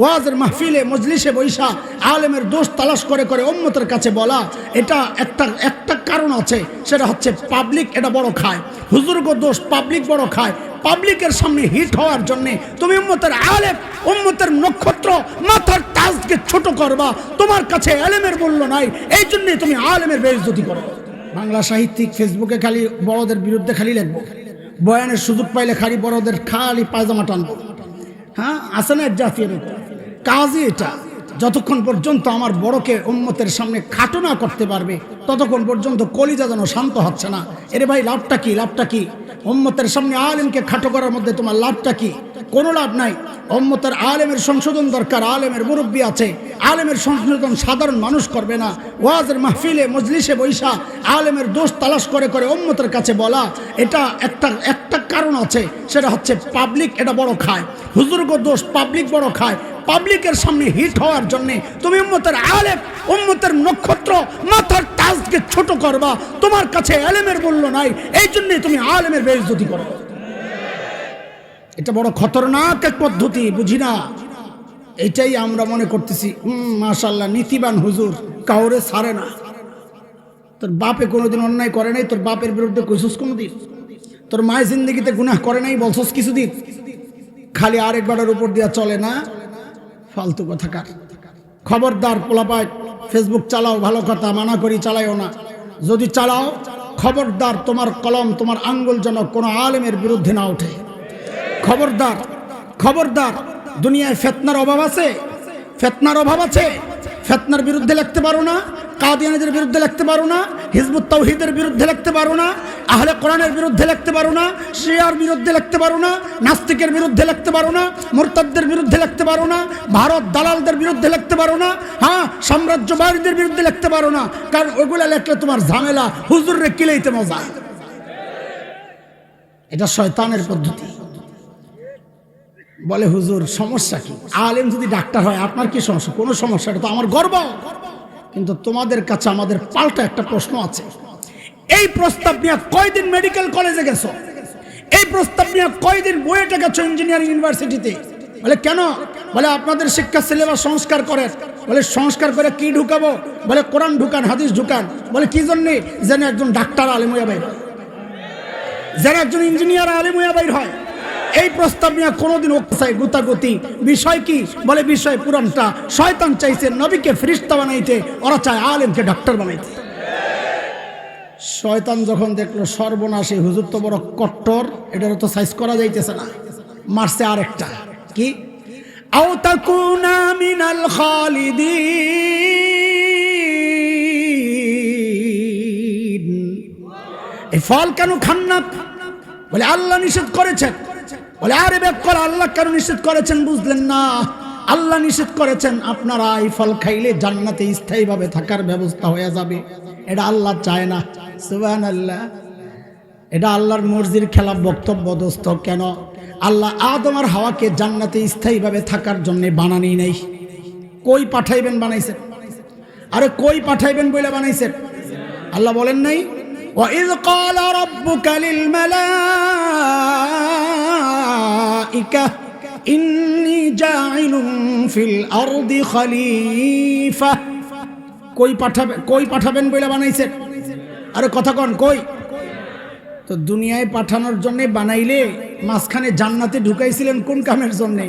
ওয়াজের মাহফিলে মজলিসে বৈশা আলেমের দোষ তালাশ করে করে উম্মতের কাছে বলা, এটা একটা একটা কারণ আছে, সেটা হচ্ছে পাবলিক এটা বড় খায়। হুজুর্গ দোষ পাবলিক বড় খায়। পাবলিকের সামনে হিট হওয়ার জন্য তুমি উম্মতের আলেম, উম্মতের নক্ষত্র, মাথার তাজকে ছোট করবা, তোমার কাছে আলেমের মূল্য নাই, এই জন্যই তুমি আলেমের বেইজ্জতি করো। বাংলা সাহিত্যিক ফেসবুকে খালি বড়দের বিরুদ্ধে খালি লিখব বয়ানের সুযোগ পাইলে খালি বড়দের খালি পায়জামা টানবো হ্যাঁ আসে না জাতীয় কাজই এটা। যতক্ষণ পর্যন্ত আমার বড়কে উম্মতের সামনে খাটো না করতে পারবে, ততক্ষণ পর্যন্ত কলিজা যেন শান্ত হচ্ছে না। এরে ভাই, লাভটা কি? লাভটা কি? উম্মতের সামনে আলেমকে খাটো করার মধ্যে তোমার লাভটা কি? কোনো লাভ নাই। উম্মতের আলেমের সংশোধন দরকার, আলেমের মুরব্বী আছে। আলেমের সংশোধন সাধারণ মানুষ করবে না। ওয়াজের মাহফিলে, মজলিসে বৈশা আলেমের দোষ তালাশ করে করে উম্মতের কাছে বলা, এটা একটা একটা কারণ আছে, সেটা হচ্ছে পাবলিক এটা বড় খায়। হুজুর্গ দোষ পাবলিক বড় খায়। পাবলিকের সামনে হিট হওয়ার জন্যে তুমি উম্মতের আলেম, উম্মতের নক্ষত্র, মাথার তাজকে ছোট করবা, তোমার কাছে আলেমের মূল্য নাই, এই জন্যে তুমি আলেমের বেইজ্জতি করো। এটা বড় খতরনাক এক পদ্ধতি, বুঝি না? এটাই আমরা মনে করতেছি হুম মাশাল্লাহ নীতিবান হুজুর, কাউরে ছাড়ে না। তোর বাপে কোনোদিন অন্যায় করে নাই, তোর বাপের বিরুদ্ধে কইসুস কোনোদিন? তোর মায়ের জিন্দগিতে গুনাহ করে নাই বলছস কিছুদিন? খালি আরেক আরেকবারের উপর দিয়া চলে না। ফালতু কথাকার। খবরদার পোলাপায় ফেসবুক চালাও, ভালো কথা, মানা করি, চালাইও না। যদি চালাও, খবরদার তোমার কলম, তোমার আঙ্গুল যেন কোনো আলেমের বিরুদ্ধে না ওঠে। খবরদার খবরদার, দুনিয়ায় ফেতনার অভাব আছে? ফেতনার অভাব আছে? ফেতনার বিরুদ্ধে লিখতে পারো না, কাদিয়ানিদের বিরুদ্ধে লিখতে পারো না, হিজবুত তৌহিদের বিরুদ্ধে লিখতে পারো না, আহলে কোরআনের বিরুদ্ধে লিখতে পারো না, শিয়ার বিরুদ্ধে লিখতে পারো না, নাস্তিকের বিরুদ্ধে লিখতে পারো না, মুরতাদদের বিরুদ্ধে লিখতে পারো না, ভারত দালালদের বিরুদ্ধে লিখতে পারো না হ্যাঁ সাম্রাজ্যবাদীদের বিরুদ্ধে লিখতে পারো না, কারণ ওগুলা লিখলে তোমার ঝামেলা হুজুরে কিলেইতে মজা। এটা শয়তানের পদ্ধতি। বলে, হুজুর, সমস্যা কি? আলেম যদি ডাক্তার হয়, আপনার কি সমস্যা? কোনো সমস্যা, এটা তো আমার গর্ব। কিন্তু তোমাদের কাছে আমাদের পাল্টা একটা প্রশ্ন আছে। এই প্রস্তাব নিয়ে কয়দিন মেডিকেল কলেজে গেছো? এই প্রস্তাব নিয়ে কয়দিন বইয়েটা গেছো ইঞ্জিনিয়ারিং ইউনিভার্সিটিতে বলে, কেন? বলে, আপনাদের শিক্ষা সিলেবাস সংস্কার করে। বলে, সংস্কার করে কি ঢুকাবো? বলে, কোরআন ঢুকান, হাদিস ঢুকান। বলে, কি জন্যে যেন একজন ডাক্তার আলিম হইয়া বাইর। যেন একজন ইঞ্জিনিয়ার আলিম হইয়া বাইর হয়। এই প্রস্তাব নিয়ে কোনোদিন ওকাই গুতাগুতি। বিষয় কি? বলে বিষয় পুরানটা শয়তান চাইছে নবীকে ফিরিস্তা বানাইতে। ওরা চায় আলেমকে ডাক্তার বানাইতে। শয়তান যখন দেখল সর্বনাশে, হুজুর তো বড় কট্টর, এটারও তো সাইজ করা যাইতেছে না। মারছে আরেকটা। কি? আও মিনাল খালিদিন। এই ফল কেন খান না? বলে আল্লাহ নিষেধ করেছেন। বলে আরে ব্যাকল আল্লাহ কেন নিষেধ করেছেন বুঝলেন না আল্লাহ নিষেধ করেছেন আপনারা এই ফল খাইলে জান্নাতে স্থায়ীভাবে থাকার ব্যবস্থা হয়ে যাবে এটা আল্লাহ চায় না সুবান আল্লাহ এটা আল্লাহর মর্জির খেলা বক্তব্য দোস্ত কেন আল্লাহ আদম আর হাওয়াকে জান্নাতে স্থায়ীভাবে থাকার জন্য বানানি নাই কই পাঠাইবেন বানাইছেন আরে কই পাঠাইবেন বলে বানাইছেন আল্লাহ বলেন নাই وإذ قال ربك للملائكة إني جاعل في الأرض خليفة কই পাঠাবে কই পাঠাবেন বলে বানাইছেন আরে কথা কন কই তো দুনিয়ায় পাঠানোর জন্য বানাইলে মাঝখানে জান্নাতে ঢুকাইছিলেন কোন কামের জন্যে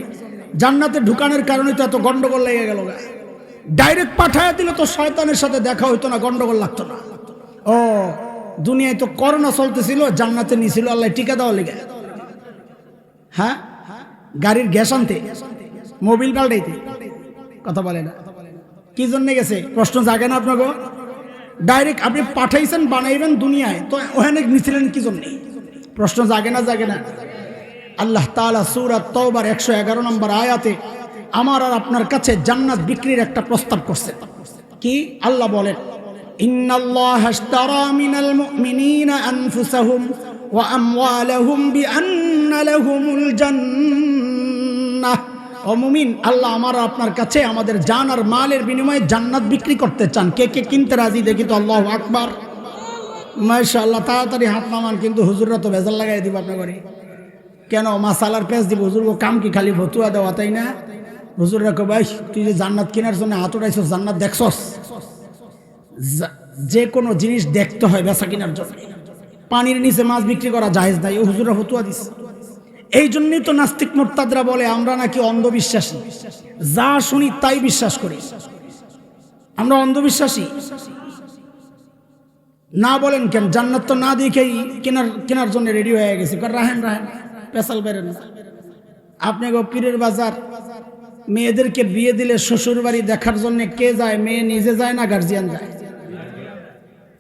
জান্নাতে ঢুকানোর কারণে তো এত গন্ডগোল লেগে গেল ডাইরেক্ট পাঠায় দিলে তো শয়তানের সাথে দেখা হইতো না গন্ডগোল লাগতো না ও দুনিয়ায় তো করোনা চলতেছিল জান্নাতে নিছিল আল্লাহ টিকা দেওয়া লেগে হ্যাঁ গাড়ির গ্যাস আনতে, মোবিল পাল্টাইতে। কথা বলে না। কি জন্য গেছে? প্রশ্ন জাগে না আপনাকে? ডাইরেক্ট আপনি পাঠাইছেন, বানাইবেন দুনিয়ায়, তো ওখানে নিছিলেন কি জন্যে? প্রশ্ন জাগে না জাগে না। আল্লাহ তালা সুরাত তওবার একশো এগারো নম্বর আয়াতে আমার আর আপনার কাছে জান্নাত বিক্রির একটা প্রস্তাব করছে। কি? আল্লাহ বলেন إن না। অমুমিন আল্লাহ আমার আপনার কাছে আমাদের জান আর মালের বিনিময়ে জান্নাত বিক্রি করতে চান। কে কে কিনতে রাজি দেখি তো, আল্লাহ আকবার। মাসা আল্লাহ তাড়াতাড়ি হাত নামান, কিন্তু হুজুররা তো ভেজাল লাগাই দিব আপনার ঘরে। কেন, মাসালার পেঁচ দিব? হুজুর ও কাম কি খালি ভতুয়া দেওয়া, তাই না? হুজুররা কে ভাই, তুই যে জান্নাত কেনার জন্য হাত উঠাইছস, জান্নাত দেখছস? যে কোনো জিনিস দেখতে হয় বেচা কেনার জন্য। পানির নিচে মাছ বিক্রি করা জাহেজ নাই। ও হুজুরা ভতুয়া দিছে। এই জন্যই তো নাস্তিক মোর্তাদরা বলে, আমরা নাকি অন্ধবিশ্বাসী। যা শুনি তাই বিশ্বাস করি। আমরা অন্ধবিশ্বাসী। না বলেন কেন, জান্নাত তো না দেখেই কেনার কেনার জন্য রেডি হয়ে গেছে। রাহেন রাহেন পেশাল বেরেন। আপনি গো পীরের বাজার, মেয়েদেরকে বিয়ে দিলে শ্বশুর বাড়ি দেখার জন্য কে যায়? মেয়ে নিজে যায় না গার্জিয়ান যায়?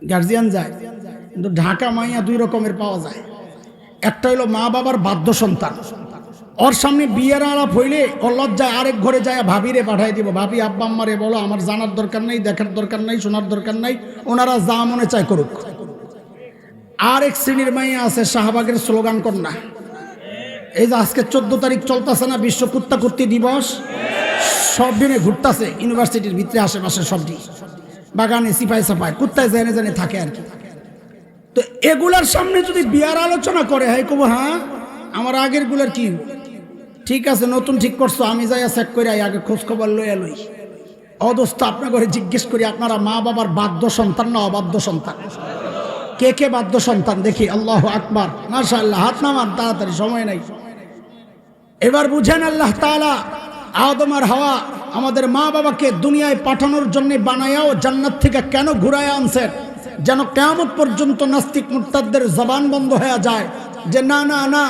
গার্জিয়ান যায়। কিন্তু ঢাকা মাইয়া দুই রকমের পাওয়া যায়। একটা হলো মা বাবার বাধ্য সন্তান। ওর সামনে বিয়ের আলাপ হইলে ও লজ্জায় আরেক ঘরে যায় ভাবিরে পাঠাই দিব। ভাবি, আব্বা, আম্মারে বলো, আমার জানার দরকার নাই, দেখার দরকার নাই, শোনার দরকার নাই, ওনারা যা মনে চায় করুক। আরেক শ্রেণির মাইয়া আছে, শাহবাগের স্লোগান কন্যা। এই যে আজকে চোদ্দ তারিখ চলতেছে না, বিশ্ব কুত্তা কুত্তি দিবস? সব দিনে ঘুরতেছে, ইউনিভার্সিটির ভিতরে, আশেপাশে সবটি। বাগানে সিপাই সাপাই কুত্তায় জেনে জেনে থাকে আর কি। তো এগুলার সামনে যদি বিয়ার আলোচনা করে হ্যাঁ কবো হ্যাঁ? আমার আগেরগুলার কি? ঠিক আছে, নতুন ঠিক করছ, আমি যাই চেক করে আগে খোঁজ খবর লইয়া লই। অদস্ত আপনার ঘরে জিজ্ঞেস করি, আপনারা মা বাবার বাধ্য সন্তান না অবাধ্য সন্তান? কে কে বাধ্য সন্তান? দেখি, আল্লাহ আকবার। মাশা আল্লাহ হাত নামান, তাড়াতাড়ি, সময় নাই। এবার বুঝেন আল্লাহ তাআলা, আদম আর হাওয়া আমাদের মা বাবাকে দুনিয়ায় পাঠানোর জন্য বানায়াও জান্নাত থেকে কেন ঘুরায় আনছেন? যেন কেয়ামত পর্যন্ত নাস্তিক মুক্তাদের জবান বন্ধ হয়ে যায় যে না না না,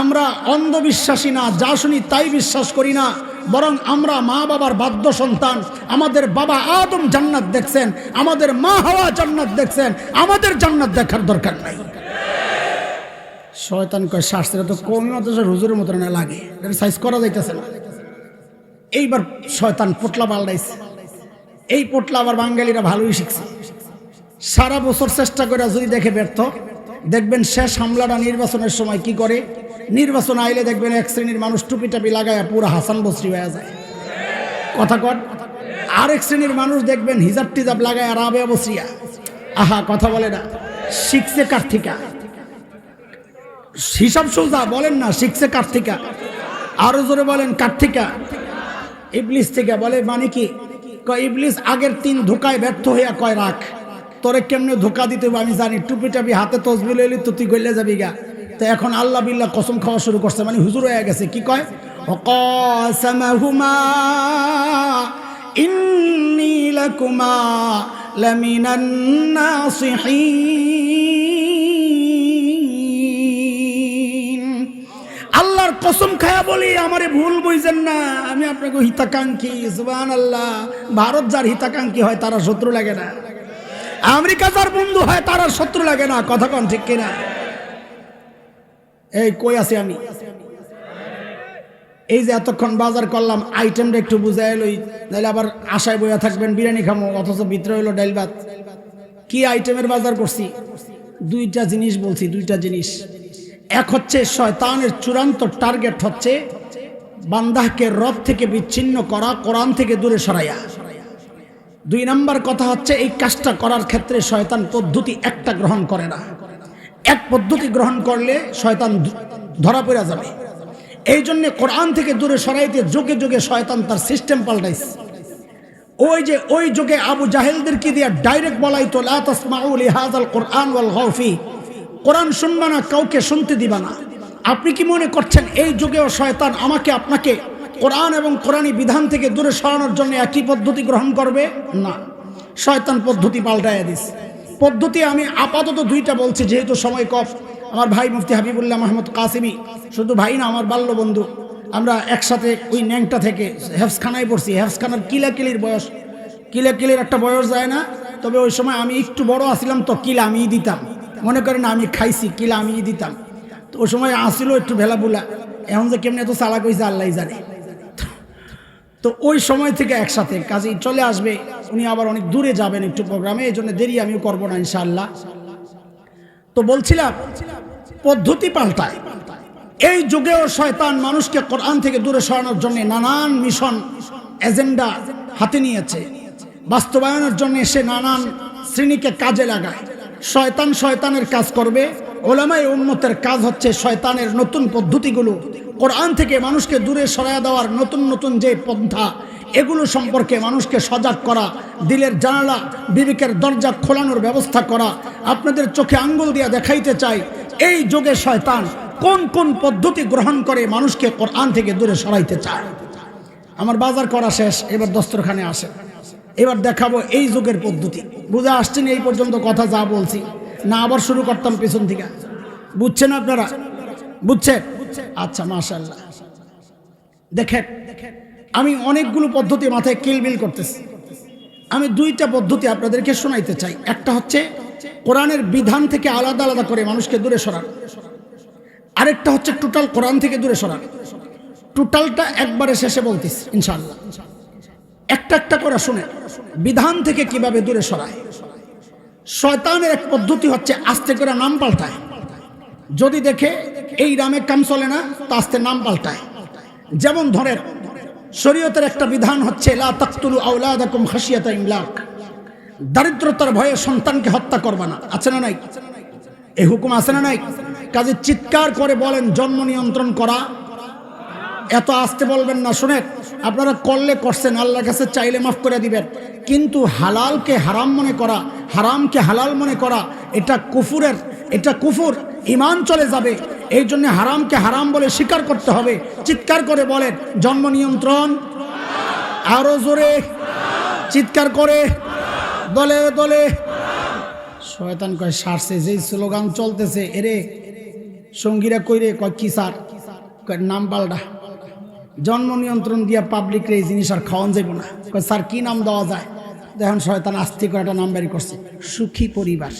আমরা অন্ধবিশ্বাসী না, যা শুনি তাই বিশ্বাস করি না, বরং আমরা মা বাবার বাদ্য সন্তান, আমাদের বাবা আদম জান্নাত দেখছেন, আমাদের মা হাওয়া জান্নাত দেখছেন, আমাদের জান্নাত দেখার দরকার নাই। শয়তান কয় শ্বাসের তো কমই অথচ হুজুরের মতো না লাগে সাইজ করা যাইতেছে না? এইবার শয়তান পোটলা পাল্টাইছে। এই পোটলা আবার বাঙালিরা ভালোই শিখছে। সারা বছর চেষ্টা করে যদি দেখে ব্যর্থ, দেখবেন শেষ হামলাটা নির্বাচনের সময় কি করে? নির্বাচন আইলে দেখবেন এক শ্রেণির মানুষ টুপি টাপি লাগায় পুরো হাসান বসরি হয়ে যায়। কথা কর আরেক শ্রেণির মানুষ দেখবেন হিজাব টিজাব লাগায় আর আবে বসরিয়া। আহা, কথা বলে না। শিখছে কার্তিকা হিসাব সোজা, বলেন না, শিখছে কার্তিকা আরও জোরে বলেন কার্তিকা ইবলিস থেকে বলে মানে কি? ইবলিস আগের তিন ধোকায় ব্যর্থ হইয়া কয় রাখ তোরে কেমনে ধোকা দিতে আমি জানি। টুপি টাপি হাতে তসবি লইলি তো তুই গলে যাবি গা। তো এখন আল্লাহ বিল্লাহ কসম খাওয়া শুরু করছে মানে হুজুর হয়ে গেছে, কি কয়? আল্লাহর কসম খায়া বলি, আমারে ভুল বুঝছেন না। আমি আপনাকে হিতাকাঙ্ক্ষী আল্লাহ ভারত যার হিতাকাঙ্ক্ষী হয়, তারা শত্রু লাগে না। আমেরিকা যার বন্ধু হয়, তার আর শত্রু লাগে না, কথা কন ঠিক কিনা? এই কই আছি আমি? এই যে এতক্ষণ বাজার করলাম আইটেমটা একটু বুঝাই লই, নাহলে আবার আশায় বইয়া থাকবেন, বিরিয়ানি খামো, অথচ ভিতরে হইল ডাইল ভাত। কি আইটেমের বাজার করছি? দুইটা জিনিস বলছি, দুইটা জিনিস। এক হচ্ছে শয়তানের চূড়ান্ত টার্গেট হচ্ছে বান্দাহকে রব থেকে বিচ্ছিন্ন করা, কোরআন থেকে দূরে সরাইয়া। দুই নাম্বার কথা হচ্ছে, এই কাজটা করার ক্ষেত্রে শয়তান পদ্ধতি একটা গ্রহণ করে না। এক পদ্ধতি গ্রহণ করলে শয়তান ধরা পড়া যাবে। এই জন্যে কোরআন থেকে দূরে সরাইতে যুগে যুগে শয়তান তার সিস্টেম পাল্টাইছে। ওই যে, ওই যুগে আবু জাহেলদেরকে দিয়ে ডাইরেক্ট বলাই তো কোরআন ওয়াল গাউফি। কোরআন শুনবা না, কাউকে শুনতে দিবা না। আপনি কি মনে করছেন, এই যুগেও শয়তান আমাকে, আপনাকে কোরআন এবং কোরআনী বিধান থেকে দূরে সরানোর জন্য একই পদ্ধতি গ্রহণ করবে? না। শয়তান পদ্ধতি পাল্টাইয়া দিস পদ্ধতি আমি আপাতত দুইটা বলছি, যেহেতু সময় কফ আমার ভাই মুফতি হাবিবুল্লাহ মাহমুদ কাসিমি, শুধু ভাই না, আমার বাল্য বন্ধু আমরা একসাথে ওই ন্যাংটা থেকে হেফসখানায় পড়ছি। হেফসখানার কিলাকিলির বয়স। কিলাকিলির একটা বয়স যায় না, তবে ওই সময় আমি একটু বড় আসছিলাম তো কিলা আমিই দিতাম। মনে করেন আমি খাইছি কিলা আমিই দিতাম। তো ওই সময় আসিল একটু ভেলা বুলা এখন যে কেমনি এত চালাক হয়েছে আল্লাহ জানে। তো ওই সময় থেকে একসাথে কাজেই চলে আসবে। উনি আবার অনেক দূরে যাবেন একটু প্রোগ্রামে এই জন্য দেরি আমিও করব না ইনশাআল্লাহ। তো বলছিলাম, পদ্ধতি পাল্টায়। এই যুগেও শয়তান মানুষকে কোরআন থেকে দূরে সরানোর জন্য নানান মিশন, এজেন্ডা হাতে নিয়েছে। বাস্তবায়নের জন্য সে নানান শ্রেণীকে কাজে লাগায়। শয়তান শয়তানের কাজ করবে ওলামাই উন্মতের কাজ হচ্ছে শয়তানের নতুন পদ্ধতিগুলো। কোরআন থেকে মানুষকে দূরে সরাইয়া দেওয়ার নতুন নতুন যে পন্থা, এগুলো সম্পর্কে মানুষকে সজাগ করা, দিলের জানালা, বিবেকের দরজা খোলানোর ব্যবস্থা করা। আপনাদের চোখে আঙ্গুল দিয়ে দেখাইতে চাই, এই যুগে শয়তান কোন কোন পদ্ধতি গ্রহণ করে মানুষকে কোরআন থেকে দূরে সরাইতে চায়? আমার বাজার করা শেষ, এবার দস্তরখানে আসে এবার দেখাবো এই যুগের পদ্ধতি। বুঝে আসছেন এই পর্যন্ত কথা যা বলছি। না, আবার শুরু করতাম পেছন থেকে। বুঝছেন আপনারা? বুঝছেন? আচ্ছা মাশাল্লাহ দেখেন, আমি অনেকগুলো পদ্ধতি মাথায় কিলবিল করতেছি। আমি দুইটা পদ্ধতি আপনাদেরকে শোনাইতে চাই। একটা হচ্ছে কোরআনের বিধান থেকে আলাদা আলাদা করে মানুষকে দূরে সরানো। আরেকটা হচ্ছে টোটাল কোরআন থেকে দূরে সরানো। টোটালটা একবারে শেষে বলতিস ইনশাল্লাহ একটা একটা করে শুনে বিধান থেকে কীভাবে দূরে সরায়? শয়তানের এক পদ্ধতি হচ্ছে আস্তে করে নাম পাল্টায়। যদি দেখে এই রামে কাম চলে না, তো আস্তে নাম পাল্টায়। যেমন ধরেন, শরীয়তের একটা বিধান হচ্ছে দারিদ্রতার ভয়ে সন্তানকে হত্যা করবা না। আছে না নাই? এই হুকুম আছে না নাই? কাজে চিৎকার করে বলেন, জন্ম নিয়ন্ত্রণ করা এত আসতে বলবেন না, শুনেন। আপনারা করলে করছেন, আল্লাহর কাছে চাইলে মাফ করে দিবেন। কিন্তু হালালকে হারাম মনে করা, হারামকে হালাল মনে করা, এটা কুফুরের, এটা কুফুর ইমান চলে যাবে। এই জন্য হারামকে হারাম বলে স্বীকার করতে হবে। চিৎকার করে বলেন, জন্ম নিয়ন্ত্রণ। আরও জোরে। চিৎকার করে। দলে দলে। শয়তান কয়, সারছে, যেই স্লোগান চলতেছে, এরে সঙ্গীরা কইরে, কয়, কি স্যার নাম পাল্টা। জন্ম নিয়ন্ত্রণ দিয়া পাবলিক এই জিনিস আর খাওয়ান যাইব না কয় স্যার কি নাম দেওয়া যায় দেখুন শয়তান আস্তিক একটা নাম বেরি করছে সুখী পরিবার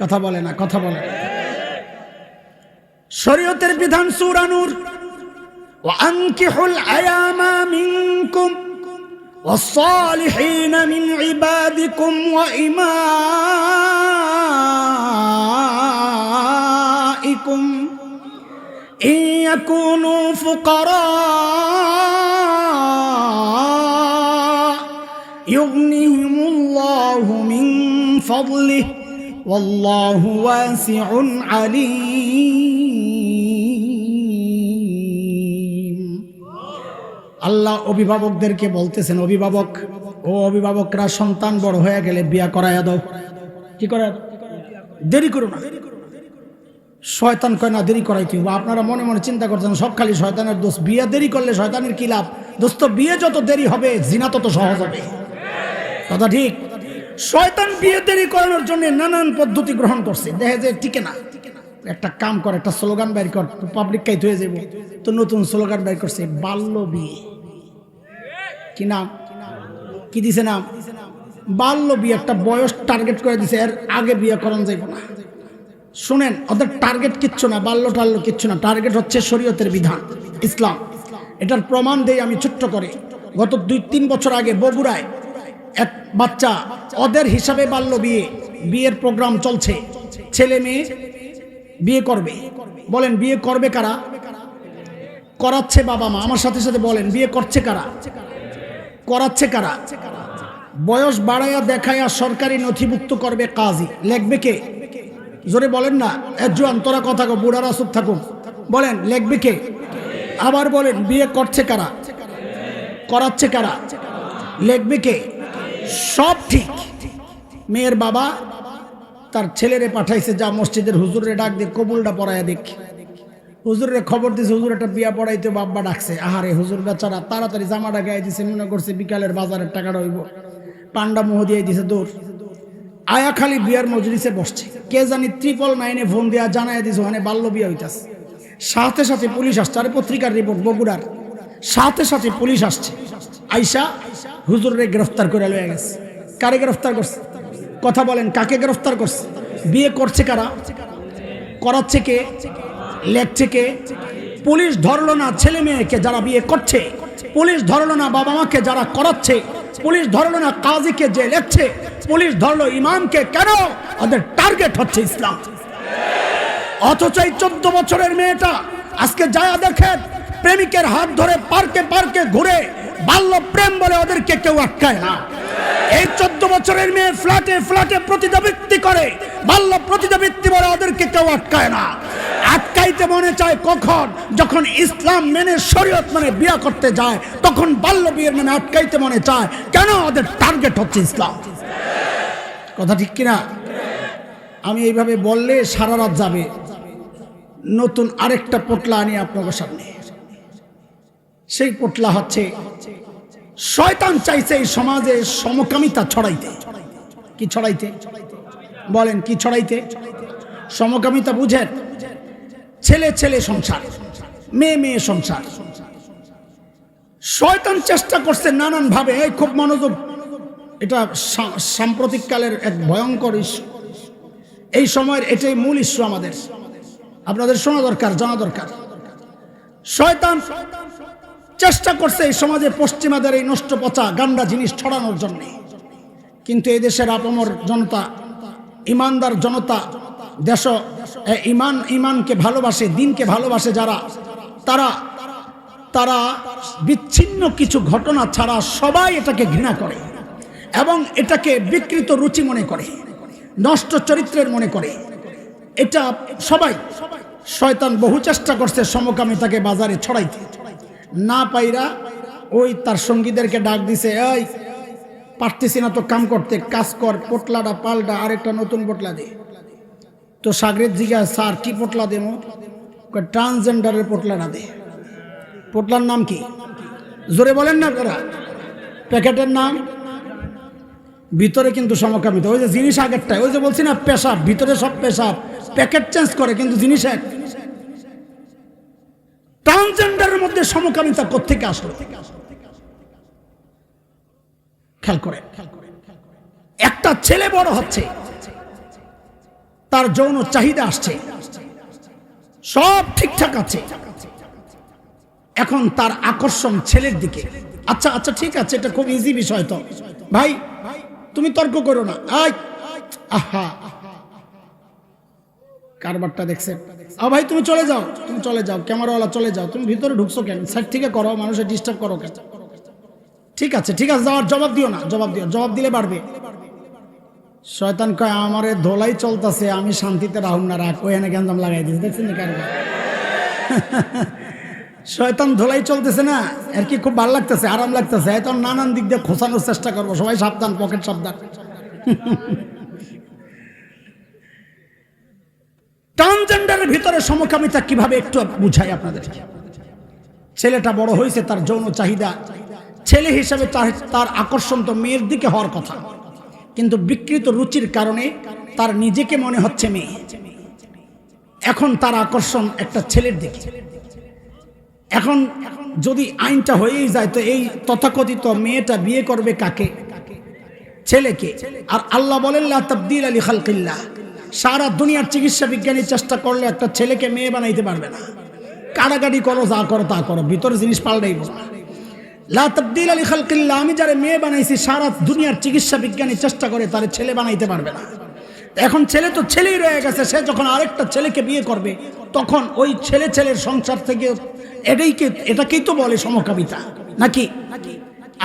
কথা বলে না কথা বলে না। শরীয়তের বিধান সুরানুর وأنكحوا الأيام منكم والصالحين من عبادكم وإمائكم إن يكونوا فقراء يغنيهم الله من فضله والله واسع عليم আল্লাহ অভিভাবকদেরকে বলতেছেন অভিভাবক ও অভিভাবকরা সন্তান বড় হয়ে গেলে বিয়া করাইয়া দাও কি করে দেরি করো না শয়তান কয়, না, দেরি করাই তুই আপনারা মনে মনে চিন্তা করছেন, সব খালি শয়তানের দোষ। বিয়ে দেরি করলে শয়তানের কি লাভ? দোস্ত, বিয়ে যত দেরি হবে, জিনা তত সহজ হবে। কথা ঠিক? শয়তান বিয়ে দেরি করানোর জন্য নানান পদ্ধতি গ্রহণ করছে। দেখে যে টিকে না। একটা কাম কর, একটা স্লোগান বের কর পাবলিক কাইত হয়ে যাব তো নতুন স্লোগান বের করছে, বাল্য বিয়ে। কি নাম? কি দিছে নাম? বাল্য বিয়ে, একটা বয়স টার্গেট করে দিছে, এর আগে বিয়ে করান যাইব না। শুনেন, ওদের টার্গেট কিচ্ছু না, বাল্য টাল্য কিচ্ছু না। টার্গেট হচ্ছে শরীয়তের বিধান, ইসলাম। এটার প্রমাণ দেই আমি ছোট্ট করে। গত দুই, তিন বছর আগে বগুড়ায় এক বাচ্চা, ওদের হিসাবে বাল্য বিয়ে, বিয়ের প্রোগ্রাম চলছে। ছেলে মেয়ে বিয়ে করবে। বলেন, বিয়ে করবে কারা? করাচ্ছে বাবা মা। আমার সাথে সাথে বলেন, বিয়ে করছে কারা? করাচ্ছে কারা? বয়স বাড়াইয়া দেখাইয়া সরকারি নথিভুক্ত করবে কাজী। লেখবে কে? জোরে বলেন না। একজন তোরা কথা কো, বুড়ারা চুপ থাকুন বলেন, লেখবে কে? আবার বলেন, বিয়ে করছে কারা? করাচ্ছে কারা? লেখবে কে? সব ঠিক। মেয়ের বাবা তার ছেলেরে পাঠাইছে, যা মসজিদের হুজুরে ডাক দিয়ে কবুলটা পড়াইয়া দেখ। হুজুরের খবর দিছে, হুজুর একটা বিয়া পড়াইতে বাব্বা ডাকছে। আহারে, হুজুর বেচারা তাড়াতাড়ি জামাটা গায়ে দিছে, মনে করছে বিকালের বাজারের টাকাটা হইব পান্ডা মোহ দিয়ে দিছে দৌড়। আয়া খালি বিয়ার মজলিসে বসছে। কে জানি ত্রিপল নাইনে ফোন দিয়া জানাই দিছে, ওখানে বাল্য বিয়া হইতাছে। সাথে সাথে পুলিশ আসছে, আরে পত্রিকার রিপোর্ট, বগুড়ার। সাথে সাথে পুলিশ আসছে। আইসা হুজুরে গ্রেফতার করে লয়ে গেছে। কারে গ্রেফতার করছে? কথা বলেন, কাকে গ্রেফতার করছে? বিয়ে করছে কারা? করাচ্ছে কে? লেখছে কে? পুলিশ ধরলো না ছেলে মেয়েকে যারা বিয়ে করছে? পুলিশ ধরলো না বাবা মাকে যারা করাচ্ছে? পুলিশ ধরলো না কাজীকে যে লেখছে পুলিশ ধরলো ইমামকে। কেন? ওদের টার্গেট হচ্ছে ইসলাম। অথচ এই চোদ্দ বছরের মেয়েটা আজকে যায়া দেখেন, প্রেমিকের হাত ধরে পার্কে পার্কে ঘুরে বাল্য প্রেম বলে ওদেরকে কেউ আটকায় না। এই চোদ্দ বছরের মেয়ে ফ্ল্যাটে ফ্ল্যাটে প্রতিদাবৃত্তি করে। বাল্য প্রতিদাবৃত্তি বলে ওদেরকে কেউ আটকায় না। আটকাইতে মনে চায় কখন? যখন ইসলাম মেনে শরীয়ত মানে বিয়া করতে যায়, তখন বাল্য বিয়ের নামে আটকাইতে মনে চায়, কেন ওদের টার্গেট হচ্ছে ইসলাম? কথা ঠিক কিনা? আমি এইভাবে বললে সারা রাত যাবে। নতুন আরেকটা পোটলা আনি আপনাদের সামনে। সেই পোটলা হচ্ছে শয়তান চাইছে এই সমাজে সমকামিতা ছড়াইতে। কি ছড়াইতে? বলেন, কি ছড়াইতে? সমকামিতা বুঝেন? ছেলে ছেলে সংসার, মেয়ে মেয়ে সংসার। শয়তান চেষ্টা করছে নানান ভাবে খুব মনোযোগ। এটা সাম্প্রতিককালের এক ভয়ঙ্কর ইস্যু। এই সময়ের এটাই মূল ইস্যু আমাদের। আপনাদের শোনা দরকার, জানা দরকার। শয়তান চেষ্টা করছে এই সমাজে পশ্চিমাদের এই নষ্ট পচা গান্ডা জিনিস ছড়ানোর জন্য। কিন্তু এই দেশের আপমর জনতা, ইমানদার জনতা, দেশ ইমান, ইমানকে ভালোবাসে, দিনকে ভালোবাসে যারা, তারা তারা বিচ্ছিন্ন কিছু ঘটনা ছাড়া সবাই এটাকে ঘৃণা করে এবং এটাকে বিকৃত রুচি মনে করে, নষ্ট চরিত্রের মনে করে। এটা সবাই, শয়তান বহু চেষ্টা করছে সমকামিতাকে বাজারে ছড়াইতে। না পাইরা ওই তার সঙ্গীদেরকে ডাক দিছে, এই, পারতেছি না তো কাম করতে, কাজ কর, পোটলাটা পাল্টা, আরেকটা নতুন পোটলা দে। তো সাগরের জিগা স্যার, কি পোটলা দেবো? ট্রান্সজেন্ডারের পোটলাটা দে। পোটলার নাম কি? জোরে বলেন না আপনারা। প্যাকেটের নাম? ভিতরে কিন্তু সমকামিত। ওই যে জিনিস আগেরটাই ওই যে বলছি না, পেশাব, ভিতরে সব পেশাব। প্যাকেট চেঞ্জ করে, কিন্তু জিনিস এক। ট্রান্সজেন্ডারের মধ্যে সমকামিতা কোথেকে আসলো? খেয়াল করে একটা ছেলে বড় হচ্ছে, তার যৌন চাহিদা আসছে, সব ঠিকঠাক আছে। এখন তার আকর্ষণ ছেলের দিকে। আচ্ছা আচ্ছা ঠিক আছে, এটা খুব ইজি বিষয় তো। ভাই, তুমি তর্ক করো না। আই আহা। কারবারটা দেখছে আ ভাই, তুমি চলে যাও, তুমি চলে যাও, ক্যামেরাওয়ালা চলে যাও। তুমি ভিতরে ঢুকছো কেন? সাইড থেকে করো মানুষের ডিস্টার্ব করো কেন? ঠিক আছে ঠিক আছে, যাওয়ার জবাব দিও না, জবাব দিও, জবাব দিলে বাড়বে। শয়তান কয়, আমারে ধোলাই চলতেছে, আমি শান্তিতে রাহুম না, রাখ, ওই এনে গ্যাঞ্জাম লাগাই দিয়েছে দেখছেন না কারবার শয়তান ধোলাই চলতেছে না আর কি খুব ভালো লাগতেছে, আরাম লাগতেছে এখন নানান দিক দিয়ে খোসানোর চেষ্টা করব, সবাই সাবধান, পকেট সাবধান। ট্রান্সজেন্ডারের ভিতরে সমকামিতা কীভাবে একটু বুঝাই আপনাদেরকে? ছেলেটা বড় হয়েছে, তার যৌন চাহিদা। ছেলে হিসাবে তার আকর্ষণ তো মেয়ের দিকে হওয়ার কথা। কিন্তু বিকৃত রুচির কারণে তার নিজেকে মনে হচ্ছে মেয়ে। এখন তার আকর্ষণ একটা ছেলের দিকে। এখন যদি আইনটা হয়েই যায়, তো এই তথাকথিত মেয়েটা বিয়ে করবে কাকে? ছেলেকে। আর আল্লাহ বলেন তাবদিল আলী খালকিল্লাহ। সারা দুনিয়ার চিকিৎসা বিজ্ঞানী চেষ্টা করলে একটা ছেলেকে মেয়ে বানাইতে পারবে না। কাড়াকাড়ি করো, যা করো, তা করো, ভিতরে জিনিস পাল্টাইব। না লা আলী খালকিল্লাহ আমি যারা মেয়ে বানাইছি, সারা দুনিয়ার চিকিৎসা বিজ্ঞানী চেষ্টা করে তারে ছেলে বানাইতে পারবে না। এখন ছেলে তো ছেলেই রয়ে গেছে, সে যখন আরেকটা ছেলেকে বিয়ে করবে, তখন ওই ছেলে ছেলের সংসার থেকে এটাইকে এটাকেই তো বলে সমকামিতা, নাকি?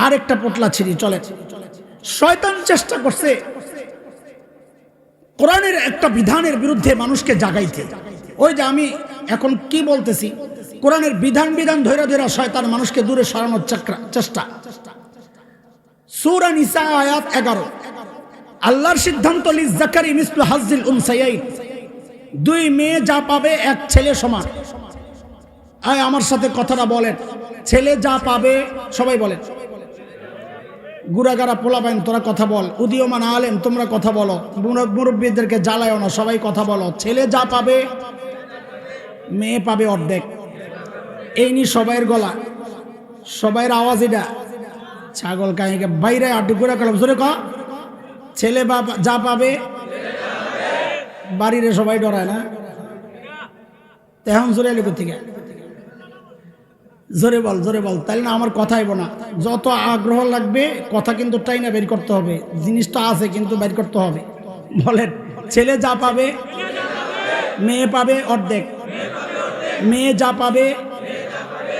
আরেকটা পোটলা ছিঁড়ি, চলে। শয়তান চেষ্টা করছে কোরআনের একটা বিধানের বিরুদ্ধে মানুষকে জাগাইতে। ওই যে আমি এখন কি বলতেছি? কোরআনের বিধান বিধান ধৈরা ধৈরা শয়তান মানুষকে দূরে সরানোর চেষ্টা। সুরা নিসা আয়াত এগারো। আল্লাহর সিদ্ধান্ত, লি জাকারি মিসলু হাজিল উনসাইয়াইন। দুই মেয়ে যা পাবে, এক ছেলে সমান। আয়, আমার সাথে কথাটা বলেন। ছেলে যা পাবে, সবাই বলেন। গুড়াগাড়া পোলাপাইন, তোরা কথা বল। উদীয়মান আলেম, তোমরা কথা বলো। মুরব- মুরব্বীদেরকে জ্বালায় না, সবাই কথা বলো। ছেলে যা পাবে, মেয়ে পাবে অর্ধেক। এই নি সবাইয়ের গলা। সবাইয়ের আওয়াজ এটা। ছাগল কাহিকে বাইরে আড্ডু করে গেলাম জোরে ক। ছেলে বাবা যা পাবে, বাড়িরে সবাই ডরায় না। তেহন জোরে এলো থেকে জোরে বল জোরে বল তাহলে না আমার কথাই আইব না। যত আগ্রহ লাগবে, কথা কিন্তু টাই না বের করতে হবে। জিনিসটা আছে, কিন্তু বের করতে হবে। বলেন, ছেলে যা পাবে, মেয়ে পাবে অর্ধেক। মেয়ে যা পাবে,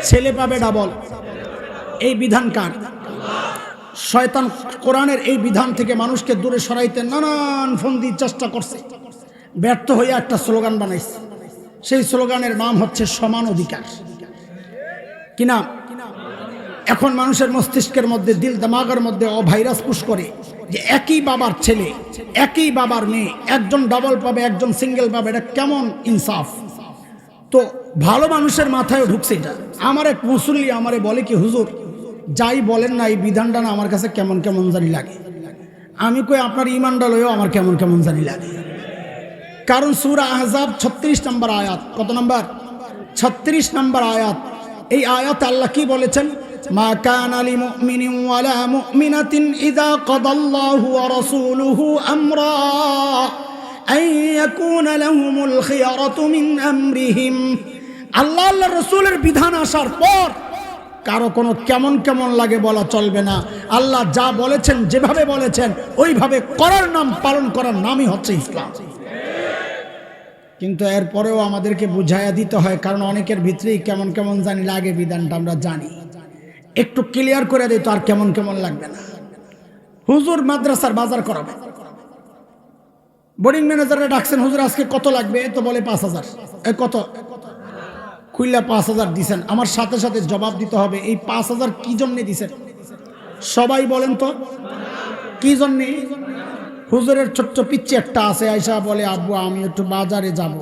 ছেলে পাবে ডাবল এই বিধান কার? শয়তান কোরআনের এই বিধান থেকে মানুষকে দূরে সরাইতে নানান ফন্দি চেষ্টা করছে। ব্যর্থ হয়ে একটা স্লোগান বানাইছে। সেই স্লোগানের নাম হচ্ছে সমান অধিকার। কি নাম? এখন মানুষের মস্তিষ্কের মধ্যে, দিল দামাগের মধ্যে অভাইরাস পুশ করে যে একই বাবার ছেলে, একই বাবার মেয়ে, একজন ডাবল পাবে, একজন সিঙ্গেল পাবে, এটা কেমন ইনসাফ তো ভালো মানুষের মাথায় ঢুকছে এটা। আমার এক মুসল্লি আমারে বলে কি, হুজুর, যাই বলেন না, এই বিধানটা না আমার কাছে কেমন কেমন জানি লাগে। আমি কই আপনার ইমানটা লইও আমার কেমন কেমন জানি লাগে। কারণ সুরা আহজাব ছত্রিশ নম্বর আয়াত, কত নম্বর? ছত্রিশ নম্বর আয়াত। এই আয়াত আল্লাহ কি বলেছেন? মা কান আলি মুমিনিন ওয়ালা মুমিনাতিন ইযা কাদাল্লাহু ওয়া রাসূলুহু আমরা আন ইয়াকুনা লাহুমুল খিয়ারাতু মিন আমরিহিম। আল্লাহ আল্লাহ রাসূলের বিধান আসার পর কারও কোনো কেমন কেমন লাগে বলা চলবে না। আল্লাহ যা বলেছেন যেভাবে বলেছেন, ওইভাবে করার নাম পালন করার নামই হচ্ছে ইসলাম। কিন্তু এরপরেও আমাদেরকে বুঝাইয়া দিতে হয়, কারণ অনেকের ভিতরেই কেমন কেমন জানি লাগে বিধানটা, আমরা জানি। একটু ক্লিয়ার করে দিই তো আর কেমন কেমন লাগবে না। হুজুর মাদ্রাসার বাজার করাবে। বোর্ডিং ম্যানেজাররা ডাকছেন, হুজুর, আজকে কত লাগবে? তো বলে পাঁচ হাজার। কত? খুললা পাঁচ হাজার দিছেন। আমার সাথে সাথে জবাব দিতে হবে, এই পাঁচ হাজার কি জন্যে দিছেন? সবাই বলেন তো, কি জন্যে? হুজুরের ছোট্ট পিচ্ছি একটা আছে আয়সা বলে, আব্বু, আমি একটু বাজারে যাব।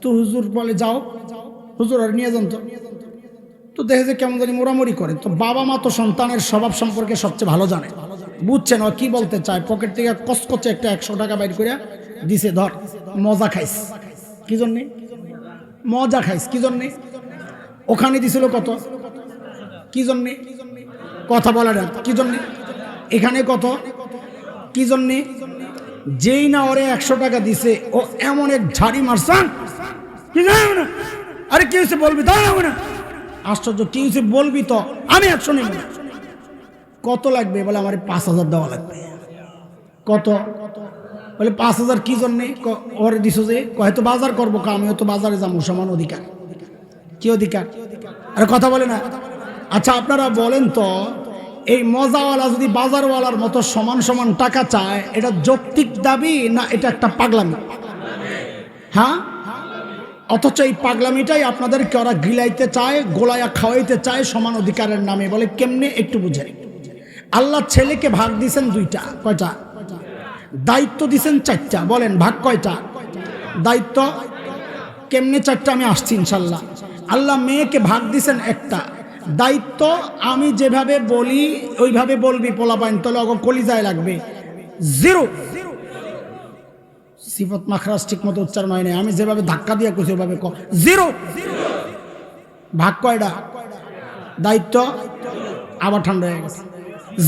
তো হুজুর বলে, যাও। হুজুর আর নিয়ে যান তো। তো দেখে যে কেমন জানি মোড়ামুড়ি করে। তো বাবা মা তো সন্তানের স্বভাব সম্পর্কে সবচেয়ে ভালো জানে। বুঝছেন ও কি বলতে চায়? পকেট থেকে কসকচে একটা একশো টাকা বাইর করে দিছে, ধর, মজা খাইস। কি জন্যে? মজা খাইস, কি জন্যে? ওখানে দিছিল কত? কি জন্যে? কথা বলা না কি জন্যে? এখানে কত? কি জন্যে? যেই না ওরে একশো টাকা দিছে, ও এমন এক ঝাড়ি মারছান কি না? আরে কি হয়েছে বলবি দাঁড়াবো না। আশ্চর্য কি হয়েছে বলবি তো, আমি একশো নেব। কত লাগবে? বলে আমার পাঁচ হাজার দেওয়া লাগবে। কত? বলে পাঁচ হাজার কি জন্যে? ওরে দিছো যে হয়তো বাজার করব, কা, আমিও তো বাজারে যাব, সমান অধিকার। কি অধিকার? আরে কথা বলে না। আচ্ছা আপনারা বলেন তো এই মজাওয়ালা যদি বাজারওয়ালার মতো সমান সমান টাকা চায়, এটা যৌক্তিক দাবি না এটা একটা পাগলামি? হ্যাঁ? অথচ এই পাগলামিটাই আপনাদেরকে ওরা গিলাইতে চায়, গোলায়া খাওয়াইতে চায় সমান অধিকারের নামে বলে, কেমনে একটু বুঝেন। আল্লাহ ছেলেকে ভাগ দিছেন দুইটা, কয়টা? দায়িত্ব দিছেন চারটা, বলেন, ভাগ কয়টা? দায়িত্ব? কেমনে চারটা আমি আসছি ইনশাল্লাহ। আল্লাহ মেয়েকে ভাগ দিছেন একটা দায়িত্ব আমি যেভাবে বলি, ওইভাবে বলবি পোলা পোলাপাইন তাহলে অগ কলিজায় লাগবে। জিরো। সিফত মাখরাজ ঠিক মতো উচ্চারণ হয় নাই। আমি যেভাবে ধাক্কা দিয়ে করছি ওইভাবে জিরো। ভাগ কয়টা দায়িত্ব আবার ঠান্ডা হয়ে গেছে।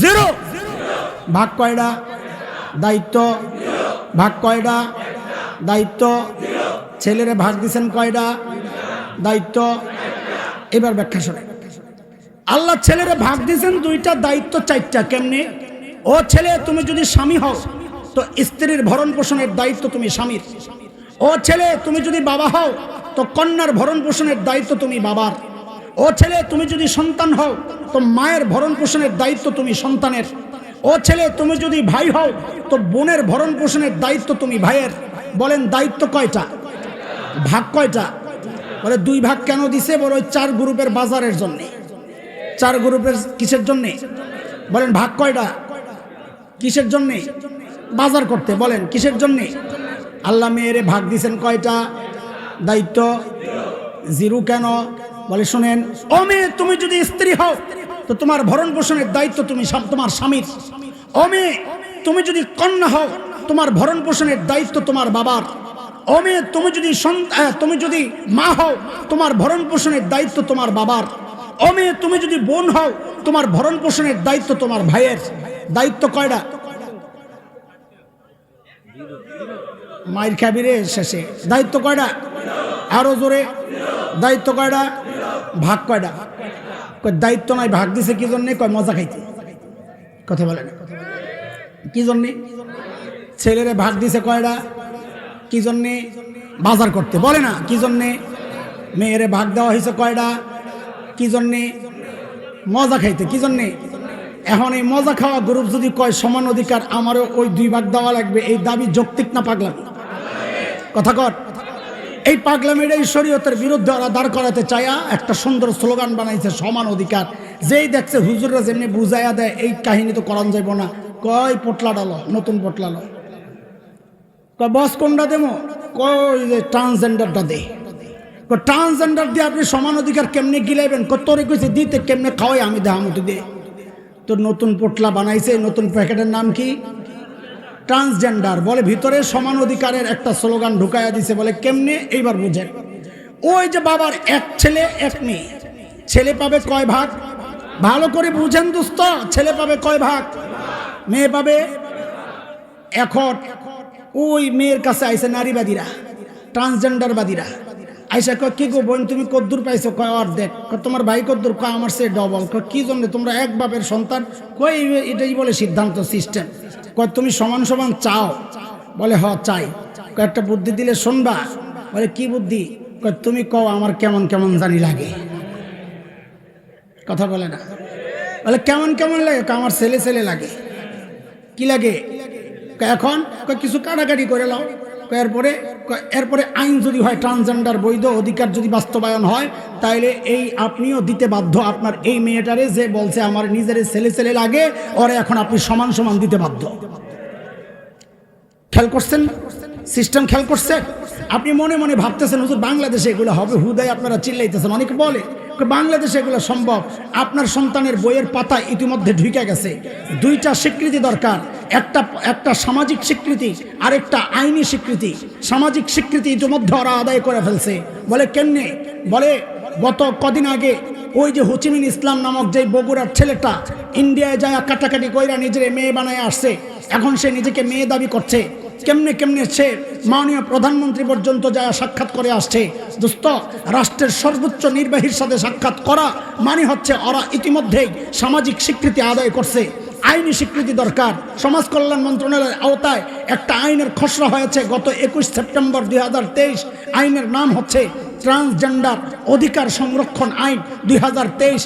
জিরো। ভাগ কয়টা দায়িত্ব ভাগ কয়টা দায়িত্ব ছেলেরে ভাগ দিছেন কয়টা দায়িত্ব। এবার ব্যাখ্যা শোনে আল্লাহ ছেলেরে ভাগ দিয়েছেন, দুইটা দায়িত্ব চারটা, কেমনে? ও ছেলে, তুমি যদি স্বামী হও, তো স্ত্রীর ভরণ পোষণের দায়িত্ব তুমি স্বামীর। ও ছেলে, তুমি যদি বাবা হও, তো কন্যার ভরণ পোষণের দায়িত্ব তুমি বাবার। ও ছেলে, তুমি যদি সন্তান হও, তো মায়ের ভরণ পোষণের দায়িত্ব তুমি সন্তানের। ও ছেলে, তুমি যদি ভাই হও, তো বোনের ভরণ পোষণের দায়িত্ব তুমি ভাইয়ের। বলেন, দায়িত্ব কয়টা? ভাগ কয়টা? বলে, দুই ভাগ কেন দিছে? বলে চার গ্রুপের বাজারের জন্যে। চার গ্রুপের কিসের জন্যে? বলেন, ভাগ কয়টা? কিসের জন্যে? বাজার করতে। বলেন, কিসের জন্যে? আল্লাহ মেয়েরে ভাগ দিছেন কয়টা? দায়িত্ব? জিরু কেন? বলে, শোনেন, ও মেয়ে, তুমি যদি স্ত্রী হও, তো তোমার ভরণ পোষণের দায়িত্ব তুমি তোমার স্বামীর। ও মেয়ে, তুমি যদি কন্যা হও, তোমার ভরণ পোষণের দায়িত্ব তোমার বাবার। ও মেয়ে, তুমি যদি তুমি যদি মা হও, তোমার ভরণ পোষণের দায়িত্ব তোমার বাবার। মেয়ে তুমি যদি বোন হও, তোমার ভরণ পোষণের দায়িত্ব তোমার ভাইয়ের। দায়িত্ব কয়টা? মায়ের খাবিরে শেষে। দায়িত্ব কয়টা? আরও জোরে। দায়িত্ব কয়টা? ভাগ কয়টা? কয়, দায়িত্ব নাই, ভাগ দিছে কি জন্যে? কয়, মজা খাইতে কথা বলে না। কি জন্যে? ছেলেরে ভাগ দিছে কয়টা? কি জন্যে? বাজার করতে। বলে না, কি জন্যে? মেয়েরে ভাগ দেওয়া হয়েছে কয়টা? কি জন্যে? মজা খাইতে, কি জন্যে? এখন এই মজা খাওয়া গ্রুপ যদি কয় সমান অধিকার, আমারও ওই দুই ভাগ দেওয়া লাগবে। এই দাবি যৌক্তিক না পাগলাম? কথা কর। এই পাগলামির এই শরীয়তের বিরুদ্ধে ওরা দাঁড় করাতে চায়া একটা সুন্দর স্লোগান বানাইছে, সমান অধিকার। যেই দেখছে হুজুররা যেমনি বুঝাইয়া দেয়, এই কাহিনী তো করান যাইব না। কয় পটলা ডালো, নতুন পটলা লো কয় বস কোনটা দেবো কয় যে ট্রান্সজেন্ডারটা দে। ট্রান্সজেন্ডার দিয়ে আপনি সমান অধিকার কেমনে গিলাইবেন? তোরে কইছে, দিতে কেমনে খাওয়াই, আমি দেহামতি দে। তো নতুন পোটলা বানাইছে, নতুন প্যাকেটের নাম কি? ট্রান্সজেন্ডার বলে ভিতরে সমান অধিকারের একটা স্লোগান ঢুকাইয়া দিছে বলে কেমনে? এইবার বুঝেন। ওই যে বাবার এক ছেলে, এক মেয়ে। ছেলে পাবে কয় ভাগ? ভালো করে বুঝেন দোস্ত, ছেলে পাবে কয় ভাগ? মেয়ে পাবে এখন ওই মেয়ের কাছে আইসে নারীবাদীরা ট্রান্সজেন্ডারবাদীরা আইসা কয়, কি গো বোন, তুমি কদ্দুর পাইছো? কয় অর্ধেক তোমার ভাই কদ্দুর, কয়, আমার সে ডবল কয়, কি জন্য? তোমরা এক বাপের সন্তান? কয়, এই- এটাই বলে সিদ্ধান্ত সিস্টেম কয়, তুমি সমান সমান চাও? বলে, হ, চাই। কয়, একটা বুদ্ধি দিলে শুনবা। বলে, কি বুদ্ধি? কয়, তুমি কও আমার কেমন কেমন জানি লাগে। কথা বলে না। বলে, কেমন কেমন লাগে? আমার ছেলে ছেলে লাগে। কি লাগে? এখন? কিছু কাটাকাটি করে লাও এরপরে এরপরে আইন যদি হয় ট্রান্সজেন্ডার বৈধ অধিকার যদি বাস্তবায়ন হয়, তাইলে এই আপনিও দিতে বাধ্য আপনার এই মেয়েটারে যে বলছে, আমার নিজের ছেলে ছেলে লাগে, ওরে এখন আপনি সমান সমান দিতে বাধ্য। খেয়াল করছেন? সিস্টেম খেয়াল করছেন আপনি মনে মনে ভাবতেছেন, হুজুর, বাংলাদেশে এগুলো হবে। হুদায় আপনারা চিল্লাইতেছেন, অনেকে বলে বাংলাদেশে এগুলো সম্ভব। আপনার সন্তানের বইয়ের পাতা ইতিমধ্যে ঢুকে গেছে। দুইটা স্বীকৃতি দরকার। একটা একটা সামাজিক স্বীকৃতি আর একটা আইনি স্বীকৃতি। সামাজিক স্বীকৃতি ইতিমধ্যে ওরা আদায় করে ফেলছে। বলে কেমনে? বলে, গত কদিন আগে ওই যে হুচিমিন ইসলাম নামক যে বগুড়ার ছেলেটা ইন্ডিয়ায় যায় কাটাকাটি কইরা নিজের মেয়ে বানায় আসছে, এখন সে নিজেকে মেয়ে দাবি করছে। কেমনে কেমনে সে মাননীয় প্রধানমন্ত্রী পর্যন্ত যা সাক্ষাৎ করে আসছে দোস্ত রাষ্ট্রের সর্বোচ্চ নির্বাহীর সাথে সাক্ষাৎ করা মানে হচ্ছে ওরা ইতিমধ্যেই সামাজিক স্বীকৃতি আদায় করছে। আইনি স্বীকৃতি দরকার। সমাজ কল্যাণ মন্ত্রণালয়ের আওতায় একটা আইনের খসড়া হয়েছে গত একুশ সেপ্টেম্বর দুই হাজার তেইশ। আইনের নাম হচ্ছে ট্রান্সজেন্ডার অধিকার সংরক্ষণ আইন দুই হাজার তেইশ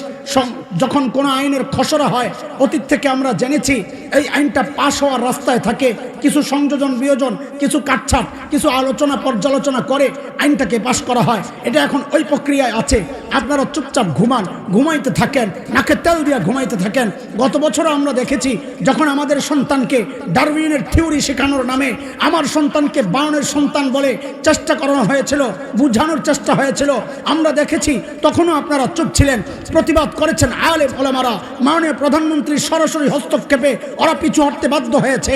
যখন কোনো আইনের খসড়া হয়, অতীত থেকে আমরা জেনেছি, এই আইনটা পাশ হওয়ার রাস্তায় থাকে। কিছু সংযোজন, বিয়োজন, কিছু কাটছাট, কিছু আলোচনা, পর্যালোচনা করে আইনটাকে পাশ করা হয়। এটা এখন ওই প্রক্রিয়ায় আছে। আপনারা চুপচাপ ঘুমান, ঘুমাইতে থাকেন, নাকে তেল দিয়া ঘুমাইতে থাকেন। গত বছরও আমরা দেখেছি, যখন আমাদের সন্তানকে ডারউইনের থিওরি শেখানোর নামে আমার সন্তানকে বাউনের সন্তান বলে চেষ্টা করানো হয়েছিল, বুঝানোর চেষ্টা হয়েছিল, আমরা দেখেছি, তখনও আপনারা চুপ ছিলেন। প্রতিবাদ করেছেন আয়ালে ওলামারা, মাননীয় প্রধানমন্ত্রীর সরাসরি হস্তক্ষেপে ওরা পিছু হটতে বাধ্য হয়েছে,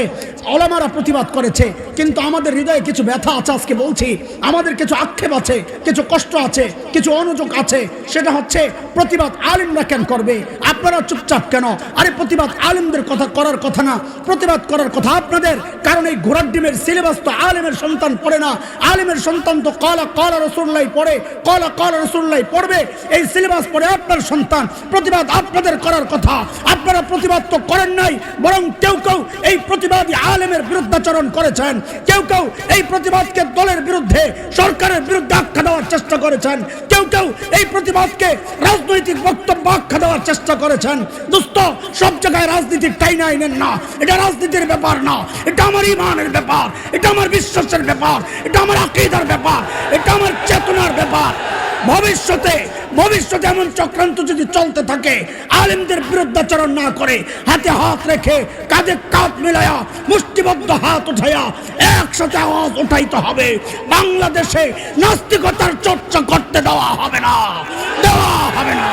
ওলামারা প্রতিবাদ করেছে, কিন্তু আমাদের হৃদয়ে কিছু ব্যথা আছে, আজকে বলছি, আমাদের কিছু আক্ষেপ আছে, কিছু কষ্ট আছে, কিছু অনুযোগ আছে সেটা হচ্ছে প্রতিবাদ আলিমরা কেন করবে? আপনারা চুপচাপ কেন? আরে প্রতিবাদ আলিমদের কথা করার কথা না। প্রতিবাদ করার কথা আপনাদের। কারণ এই ঘোড়ার ডিমের সিলেবাস তো আলিমের সন্তান পড়ে না। আলিমের সন্তান তো কলা কলা রসুল্লাই পড়ে। কলা কলা রসুল্লাই পড়বে। এই সিলেবাস পড়ে আপনার সন্তান। প্রতিবাদ আপনাদের করার কথা। আপনারা প্রতিবাদ তো করেন নাই, বরং কেউ কেউ এই প্রতিবাদী আলেমের বিরুদ্ধাচরণ করেছেন। কেউ কেউ এই প্রতিবাদকে দলের বিরুদ্ধে, সরকারের বিরুদ্ধে আখ্যা দেওয়ার চেষ্টা করেছেন। কেউ কেউ এই প্রতিবাদকে রাজনৈতিক বক্তব্য আখ্যা দেওয়ার চেষ্টা করেছেন। দোস্ত সব জায়গায় রাজনীতির টাইনা আইনেন না। এটা রাজনীতির ব্যাপার না। এটা আমার ইমানের ব্যাপার। এটা আমার বিশ্বাসের ব্যাপার। এটা আমার আকিদার ব্যাপার। এটা আমার চেতনার ব্যাপার। ভবিষ্যতে ভবিষ্যতে এমন চক্রান্ত যদি চলতে থাকে, আলিমদের বিরুদ্ধাচরণ না করে, হাতে হাত রেখে কাঁধে কাঁধ মিলায়া, মুষ্টিবদ্ধ হাত উঠাইয়া একসাথে আওয়াজ উঠাইতে হবে। বাংলাদেশে নাস্তিকতার চর্চা করতে দেওয়া হবে না, দেওয়া হবে না।